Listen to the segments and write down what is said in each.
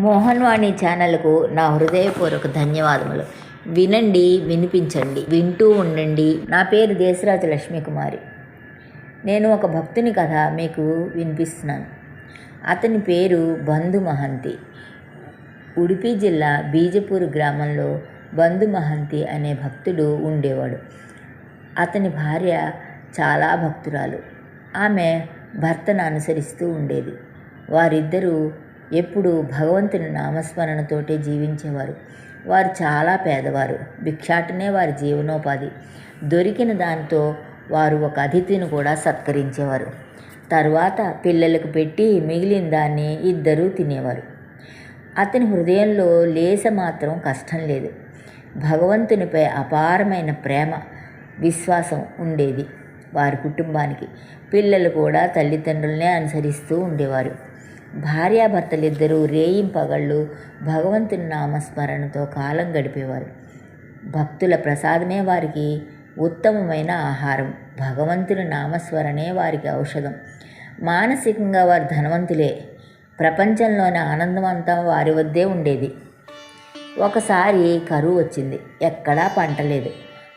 మోహన్ వాణి ఛానల్కు నా హృదయపూర్వక ధన్యవాదములు. వినండి వినిపించండి వింటూ ఉండండి. నా పేరు దేశరాజు లక్ష్మీకుమారి. నేను ఒక భక్తుని కథ మీకు వినిపిస్తున్నాను. అతని పేరు బంధు మహంతి. ఉడిపి జిల్లా బీజపూర్ గ్రామంలో బంధు మహంతి అనే భక్తుడు ఉండేవాడు. అతని భార్య చాలా భక్తురాలు. ఆమె భర్తను అనుసరిస్తూ ఉండేది. వారిద్దరూ ఎప్పుడూ భగవంతుని నామస్మరణతోటే జీవించేవారు. వారు చాలా పేదవారు. భిక్షాటనే వారి జీవనోపాధి. దొరికిన దాంతో వారు ఒక అతిథిని కూడా సత్కరించేవారు. తరువాత పిల్లలకు పెట్టి మిగిలిన దాన్ని ఇద్దరూ తినేవారు. అతని హృదయంలో లేస మాత్రం కష్టం లేదు. భగవంతునిపై అపారమైన ప్రేమ విశ్వాసం ఉండేది వారి కుటుంబానికి. పిల్లలు కూడా తల్లిదండ్రులనే అనుసరిస్తూ ఉండేవారు. భార్యాభర్తలిద్దరూ రేయింపగళ్ళు భగవంతుని నామస్మరణతో కాలం గడిపేవారు. భక్తుల ప్రసాదమే వారికి ఉత్తమమైన ఆహారం. భగవంతుని నామస్మరణే వారికి ఔషధం. మానసికంగా వారు ధనవంతులే. ప్రపంచంలోని ఆనందం అంతా వారి వద్దే ఉండేది. ఒకసారి కరువు వచ్చింది. ఎక్కడా పంట లేదు.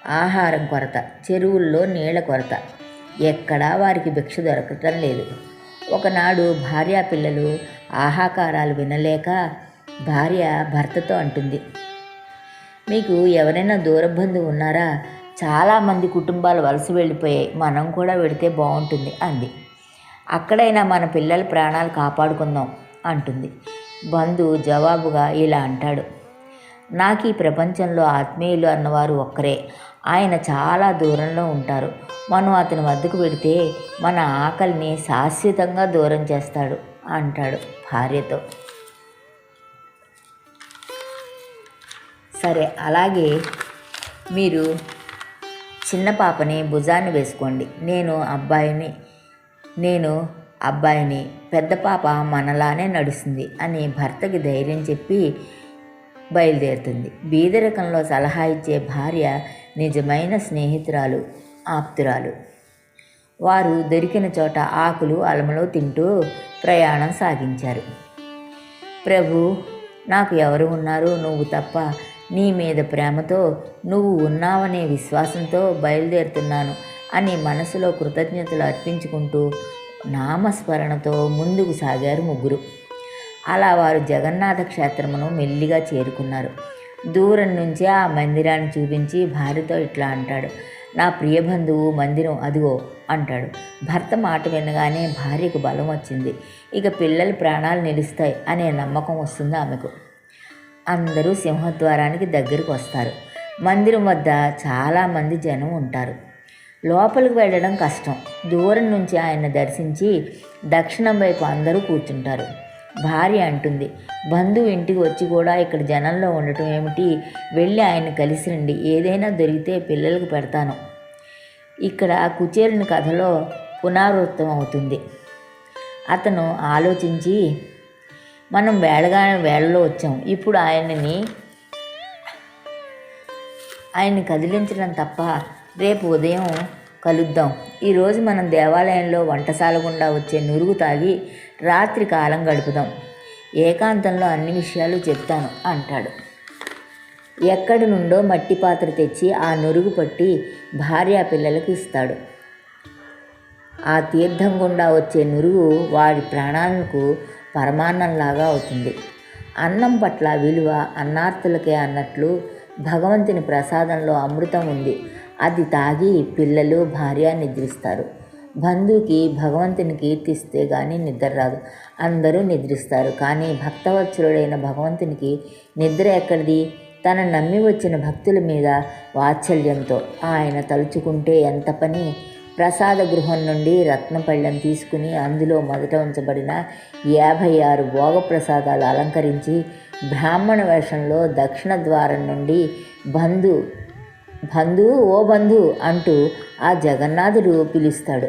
ఆహారం కొరత. చెరువుల్లో నీళ్ళ కొరత. ఎక్కడా వారికి భిక్ష దొరకటం లేదు. ఒకనాడు భార్య పిల్లలు ఆహాకారాలు వినలేక భార్య భర్తతో అంటుంది. మీకు ఎవరైనా దూర ఉన్నారా? చాలామంది కుటుంబాలు వలస వెళ్ళిపోయాయి. మనం కూడా వెడితే బాగుంటుంది అంది. అక్కడైనా మన పిల్లల ప్రాణాలు కాపాడుకుందాం అంటుంది. బంధు జవాబుగా ఇలా అంటాడు. నాకు ఈ ప్రపంచంలో ఆత్మీయులు అన్నవారు ఒక్కరే. ఆయన చాలా దూరంలో ఉంటారు. మనం అతని వద్దకు వెడితే మన ఆకలిని శాశ్వతంగా దూరం చేస్తాడు అంటాడు భార్యతో. సరే అలాగే మీరు చిన్న పాపని భుజాన్ని వేసుకోండి. నేను అబ్బాయిని నేను అబ్బాయిని పెద్ద పాప మనలానే నడుస్తుంది అని భర్తకి ధైర్యం చెప్పి బయలుదేరుతుంది. బీదరికంలో సలహా ఇచ్చే భార్య నిజమైన స్నేహితురాలు ఆప్తురాలు. వారు దొరికిన చోట ఆకులు అలమలో తింటూ ప్రయాణం సాగించారు. ప్రభు నాకు ఎవరు ఉన్నారు? నువ్వు తప్ప నీ మీద ప్రేమతో నువ్వు ఉన్నావనే విశ్వాసంతో బయలుదేరుతున్నాను అని మనసులో కృతజ్ఞతలు అర్పించుకుంటూ నామస్మరణతో ముందుకు సాగారు ముగ్గురు. అలా వారు జగన్నాథ క్షేత్రమును మెల్లిగా చేరుకున్నారు. దూరం నుంచే ఆ మందిరాన్ని చూపించి భార్యతో ఇట్లా అంటాడు నా ప్రియ బంధువు మందిరం అదిగో అంటాడు. భర్త మాట వినగానే భార్యకు బలం వచ్చింది. ఇక పిల్లల ప్రాణాలు నిలుస్తాయి అనే నమ్మకం వస్తుంది ఆమెకు. అందరూ సింహద్వారానికి దగ్గరకు వస్తారు. మందిరం వద్ద చాలామంది జనం ఉంటారు. లోపలికి వెళ్ళడం కష్టం. దూరం నుంచి ఆయన దర్శించి దక్షిణం వైపు అందరూ కూర్చుంటారు. భార్య అంటుంది. బంధువు ఇంటికి వచ్చి కూడా ఇక్కడ జనంలో ఉండటం ఏమిటి? వెళ్ళి ఆయన కలిసి రండి. ఏదైనా దొరికితే పిల్లలకు పెడతాను. ఇక్కడ కుచేరుని కథలో పునరావృతం అవుతుంది. అతను ఆలోచించి మనం వేళగా వేళలో వచ్చాం. ఇప్పుడు ఆయనని ఆయన్ని కదిలించడం తప్ప రేపు ఉదయం కలుద్దాం. ఈరోజు మనం దేవాలయంలో వంటశాల గుండా వచ్చే నురుగు తాగి రాత్రి కాలం గడుపుదాం. ఏకాంతంలో అన్ని విషయాలు చెప్తాను అంటాడు. ఎక్కడి నుండో మట్టి పాత్ర తెచ్చి ఆ నురుగు పట్టి భార్యా పిల్లలకు ఇస్తాడు. ఆ తీర్థం గుండా వచ్చే నురుగు వాడి ప్రాణాలకు పరమాన్నంలాగా అవుతుంది. అన్నం పట్ల విలువ అన్నార్థులకే అన్నట్లు భగవంతుని ప్రసాదంలో అమృతం ఉంది. అది తాగి పిల్లలు భార్య నిద్రిస్తారు. బంధువుకి భగవంతుని కీర్తిస్తే కానీ నిద్ర రాదు. అందరూ నిద్రిస్తారు. కానీ భక్తవత్సరుడైన భగవంతునికి నిద్ర ఎక్కడిది? తన నమ్మి వచ్చిన భక్తుల మీద వాత్సల్యంతో ఆయన తలుచుకుంటే ఎంత పని? ప్రసాద గృహం నుండి రత్నపళ్ళెం తీసుకుని అందులో మొదట ఉంచబడిన యాభై ఆరు భోగ ప్రసాదాలు అలంకరించి బ్రాహ్మణ వేషంలో దక్షిణ ద్వారం నుండి బంధు బంధు ఓ బంధు అంటూ ఆ జగన్నాథుడు పిలుస్తాడు.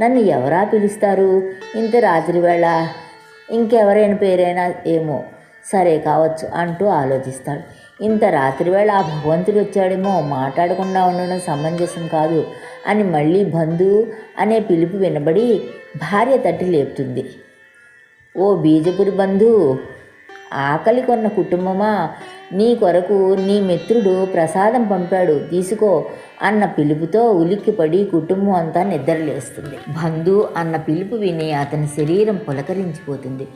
నన్ను ఎవరా పిలుస్తారు? ఇంత రాత్రి వేళ ఇంకెవరైనా పేరైనా ఏమో? సరే కావచ్చు అంటూ ఆలోచిస్తాడు. ఇంత రాత్రివేళ ఆ భగవంతుడు వచ్చాడేమో? మాట్లాడకుండా ఉండడం సమంజసం కాదు అని మళ్ళీ బంధు అనే పిలుపు వినబడి భార్య తట్టి లేపుతుంది. ఓ బీజపురి బంధు ఆకలి కొన్న కుటుంబమా? నీ కొరకు నీ మిత్రుడు ప్రసాదం పంపాడు తీసుకో అన్న పిలుపుతో ఉలిక్కిపడి కుటుంబం అంతా నిద్రలేస్తుంది బంధు అన్న పిలుపు విని అతని శరీరం పులకరించిపోతుంది.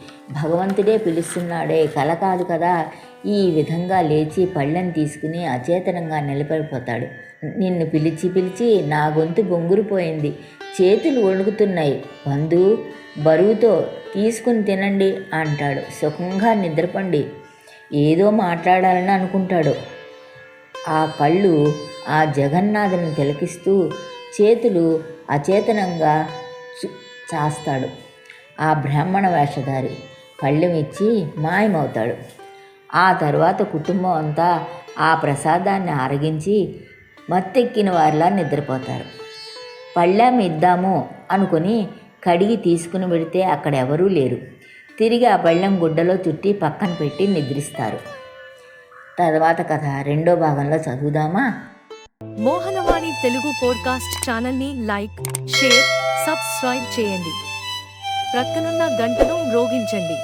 భగవంతుడే పిలుస్తున్నాడే కల కాదు కదా. ఈ విధంగా లేచి పళ్ళెం తీసుకుని అచేతనంగా నిలబడిపోతాడు. నిన్ను పిలిచి పిలిచి నా గొంతు బొంగురిపోయింది. చేతులు వణుకుతున్నాయి. బంధు బరువుతో తీసుకుని తినండి అంటాడు. సుఖంగా నిద్రపండి. ఏదో మాట్లాడాలని అనుకుంటాడు. ఆ కళ్ళు ఆ జగన్నాథుని తిలకిస్తూ చేతులు అచేతనంగా చు- చాస్తాడు. ఆ బ్రాహ్మణ వేషధారి పళ్ళెం మాయమవుతాడు. ఆ తర్వాత కుటుంబం అంతా ఆ ప్రసాదాన్ని ఆరగించి మత్తెక్కిన వారిలా నిద్రపోతారు. పళ్ళెం ఇద్దాము అనుకుని కడిగి తీసుకుని పెడితే అక్కడ ఎవరూ లేరు. తిరిగి ఆ పళ్ళెం గుడ్డలో చుట్టి పక్కన పెట్టి నిద్రిస్తారు. తర్వాత కథ రెండో భాగంలో చదువుదామా? మోహనవాణి తెలుగు పోడ్కాస్ట్ ఛానల్ని లైక్ షేర్ సబ్స్క్రైబ్ చేయండి. ప్రక్కనున్న గంటను మ్రోగించండి.